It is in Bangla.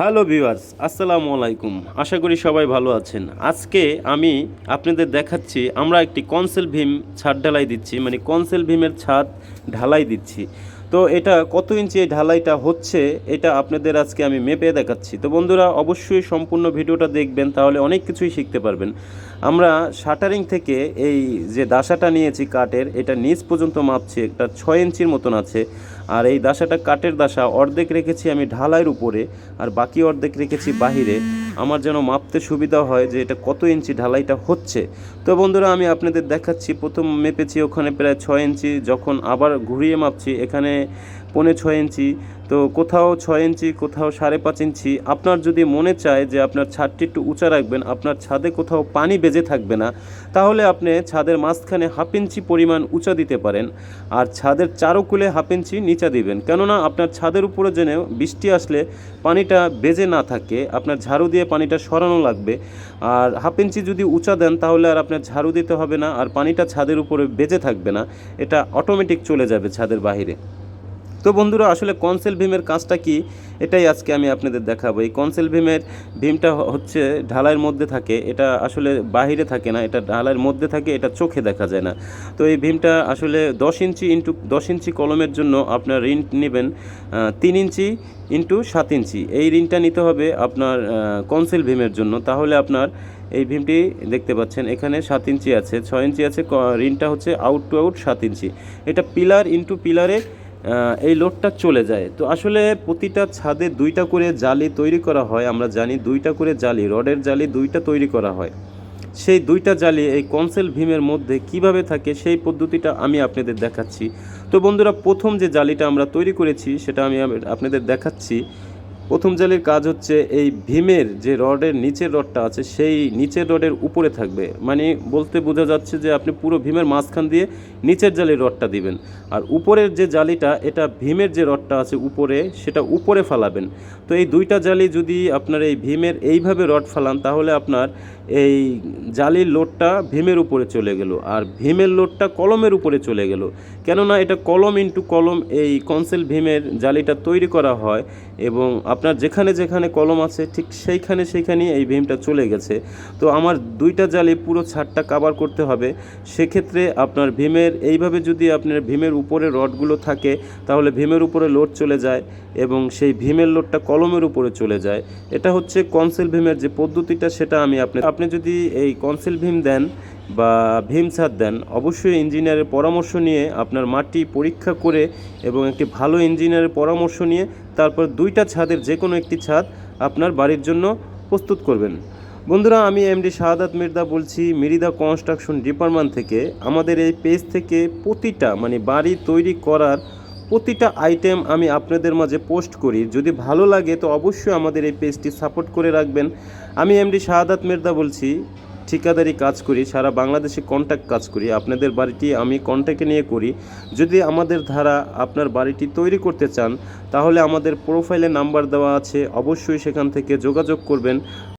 হ্যালো ভিউয়ার্স, আসসালামু আলাইকুম। আশা করি সবাই ভালো আছেন। আজকে আমি আপনাদের দেখাচ্ছি, আমরা একটি কনসেল ভীম ছাদ ঢালাই দিচ্ছি মানে কনসেল ভীমের ছাদ ঢালাই দিচ্ছি। তো এটা কত ইঞ্চি এই ঢালাইটা হচ্ছে, এটা আপনাদের আজকে আমি মেপে দেখাচ্ছি। তো বন্ধুরা, অবশ্যই সম্পূর্ণ ভিডিওটা দেখবেন, তাহলে অনেক কিছুই শিখতে পারবেন। আমরা শাটারিং থেকে এই যে দাসাটা নিয়েছি কাঠের, এটা নিচ পর্যন্ত মাপছি, একটা ছয় ইঞ্চির মতন আছে। আর এই দাসাটা কাঠের দাসা, অর্ধেক রেখেছি আমি ঢালাইয়ের উপরে, আর বাকি অর্ধেক রেখেছি বাহিরে। আমার যেন মাপতে সুবিধা হয় যে এটা কত ইঞ্চি ঢালাইটা হচ্ছে। তো বন্ধুরা, আমি আপনাদের দেখাচ্ছি, প্রথম মেপেছি ওখানে প্রায় ছয় ইঞ্চি, যখন আবার ঘুরিয়ে মাপছি, এখানে পৌনে ছয় ইঞ্চি, তো কোথাও ছয় ইঞ্চি, কোথাও সাড়ে পাঁচ ইঞ্চি। আপনার যদি মনে চায় যে আপনার ছাদটি একটু উঁচা রাখবেন, আপনার ছাদে কোথাও পানি বেজে থাকবে না, তাহলে আপনি ছাদের মাঝখানে হাফ ইঞ্চি পরিমাণ উঁচা দিতে পারেন। আর ছাদের চারোকুলে হাফ ইঞ্চি নিচা দিবেন। কেননা আপনার ছাদের উপরে যেন বৃষ্টি আসলে পানিটা বেজে না থাকে, আপনার ঝাড়ু দিয়ে পানিটা সরানো লাগবে। আর হাফ ইঞ্চি যদি উঁচা দেন, তাহলে আর আপনার ঝাড়ু দিতে হবে না, আর পানিটা ছাদের উপরে বেজে থাকবে না। এটা অটোমেটিক চলে যাবে ছাদের বাইরে তো বন্ধুরা, আসলে কনসেল ভীমের কাজটা কি? এটাই আজকে আমি আপনাদের দেখাবো। এই কনসেল ভীমের ভীমটা হচ্ছে ঢালাইয়ের মধ্যে থাকে। এটা আসলে বাহিরে থাকে না, এটা ঢালাইয়ের মধ্যে থাকে, এটা চোখে দেখা যায় না। তো এই ভীমটা আসলে দশ ইঞ্চি ইন্টু, দশ ইঞ্চি কলমের জন্য আপনার ঋণ নেবেন তিন ইঞ্চি ইন্টু সাত ইঞ্চি। এই ঋণটা নিতে হবে আপনার কনসেল ভীমের জন্য। তাহলে আপনার এই ভীমটি দেখতে পাচ্ছেন, এখানে সাত ইঞ্চি আছে, ছয় ইঞ্চি আছে ঋণটা হচ্ছে আউট টু আউট সাত ইঞ্চি। এটা পিলার ইন্টু পিলারে এই লোডটা চলে যায়। তো আসলে প্রতিটা ছাদে দুইটা করে জালি তৈরি করা হয়। আমরা জানি দুইটা করে জালি, রডের জালি দুইটা তৈরি করা হয়। সেই দুইটা জালি এই কনসেল ভীমের মধ্যে কীভাবে থাকে সেই পদ্ধতিটা আমি আপনাদের দেখাচ্ছি। তো বন্ধুরা, প্রথম যে জালিটা আমরা তৈরি করেছি, সেটা আমি আপনাদের দেখাচ্ছি। প্রথম জালির কাজ হচ্ছে এই ভীমের যে রডের নিচের রডটা আছে, সেই নিচের রডের উপরে থাকবে। মানে বলতে বোঝা যাচ্ছে যে আপনি পুরো ভীমের মাঝখান দিয়ে নিচের জালির রডটা দিবেন। আর উপরের যে জালিটা, এটা ভীমের যে রডটা আছে উপরে, সেটা উপরে ফালাবেন। তো এই দুইটা জালি যদি আপনার এই ভীমের এইভাবে রড ফালান, তাহলে আপনার এই জালির লোডটা ভীমের উপরে চলে গেল আর ভীমের লোডটা কলমের উপরে চলে গেল। কেননা এটা কলম ইন্টু কলম এই কনসেল ভীমের জালিটা তৈরি করা হয় এবং আপনার যেখানে যেখানে কলম আছে, ঠিক সেইখানে সেইখানেই এই ভীমটা চলে গেছে। তো আমার দুইটা জালে পুরো ছাদটা কাভার করতে হবে। সেক্ষেত্রে আপনার ভীমের, এইভাবে যদি আপনার ভীমের উপরে রডগুলো থাকে, তাহলে ভীমের উপরে লোড চলে যায় এবং সেই ভীমের লোডটা কলমের উপরে চলে যায়। এটা হচ্ছে কনসেল ভীমের যে পদ্ধতিটা, সেটা আমি আপনি আপনি যদি এই কনসেল ভীম দেন বা ভীম ছাদ দেন, অবশ্যই ইঞ্জিনিয়ারের পরামর্শ নিয়ে আপনার মাটি পরীক্ষা করে এবং একটি ভালো ইঞ্জিনিয়ারের পরামর্শ নিয়ে তারপর দুইটা ছাদের যে কোনো একটি ছাদ আপনার বাড়ির জন্য প্রস্তুত করবেন। বন্ধুরা, আমি এমডি শাহাদাত মির্দা বলছি, মিরিদা কনস্ট্রাকশন ডিপার্টমেন্ট থেকে। আমাদের এই পেজ থেকে প্রতিটা মানে বাড়ি তৈরি করার প্রতিটা আইটেম আমি আপনাদের মাঝে পোস্ট করি। যদি ভালো লাগে তো অবশ্যই আমাদের এই পেজটি সাপোর্ট করে রাখবেন। আমি এমডি শাহাদাত মির্দা বলছি ঠিকাদারি কাজ করি, সারা বাংলাদেশে কন্ট্যাক্ট কাজ করি, আপনাদের বাড়িটি আমি কন্ট্যাক্টে নিয়ে করি। যদি আমাদের ধারা আপনার বাড়িটি তৈরি করতে চান, তাহলে আমাদের প্রোফাইলে নাম্বার দেওয়া আছে, অবশ্যই সেখান থেকে যোগাযোগ করবেন।